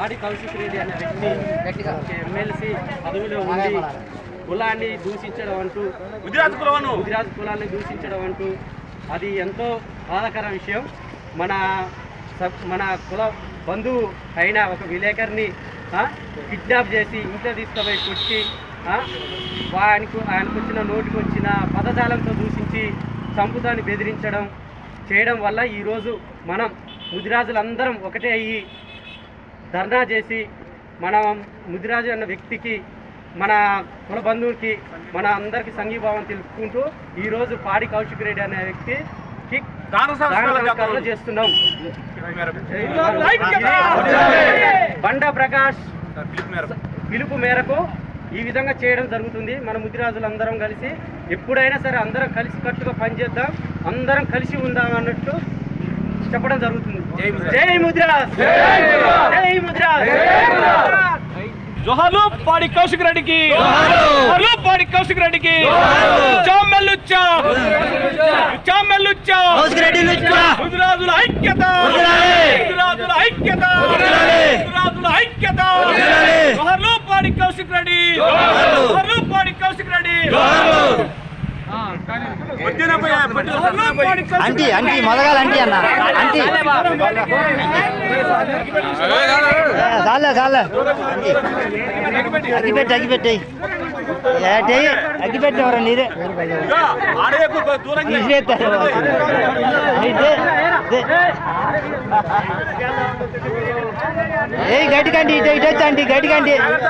ఆడి కౌశిక్ రెడ్డి అనే వ్యక్తి ఎమ్మెల్సీ పదవిలో ఉండి కులాన్ని దూషించడం అంటూ గుజరాత్ కులవను గుజరాత్ కులాన్ని దూషించడం అంటూ అది ఎంతో బాధాకర విషయం. మన సబ్- మన కుల బంధువు అయిన ఒక విలేకరిని కిడ్నాప్ చేసి ఇంట్లో తీసుకుపోయి కొట్టి ఆయనకు ఆయనకు వచ్చిన నోటికి వచ్చిన పదజాలంతో దూషించి చంపుతాన్ని బెదిరించడం చేయడం వల్ల ఈరోజు మనం ముదిరాజులందరం ఒకటే అయ్యి ధర్నా చేసి మన ముదిరాజు అన్న వ్యక్తికి మన కుల బంధువుకి మన అందరికి సంఘీభావం తెలుపుకుంటూ ఈరోజు పాడి కౌశిక్ రెడ్డి అనే వ్యక్తికి సంస్కారాలు చేస్తున్నాం. బండ ప్రకాష్ పిలుపు మేరకు. పిలుపు మేరకు ఈ విధంగా చేయడం జరుగుతుంది మన ముదిరాజులందరం కలిసి ఎప్పుడైనా సరే అందరం కలిసి కట్టుగా పనిచేద్దాం అందరం కలిసి ఉందాం అన్నట్టు చెప్పడం జరుగుతుంది. జై ముదిరాజ్. జై ముద్రాజ్ జోహార్లు పాడి కౌశిక్ రెడ్డికి. జోహార్లు పాడి కౌశిక్ రెడ్డికి. చామెల్లుచ్చా చామెల్లుచ్చా గుజరాజుల ఐక్యత. గుజరాజుల ఐక్యత అంటీ అంటీ మొదగాల అంటీ అన్న అంటీ చాలే చాలే అగ్గిపెట్టి అగ్గిపెట్టి ఏటి అగ్గిపెట్టి ఎవరు నీరే ఆడేకు దూరంగా తీసేస్తారు అయితే, ఏ గట్టికండి ఇటు ఇటు వచ్చండి గట్టికండి జాగ్రత్త.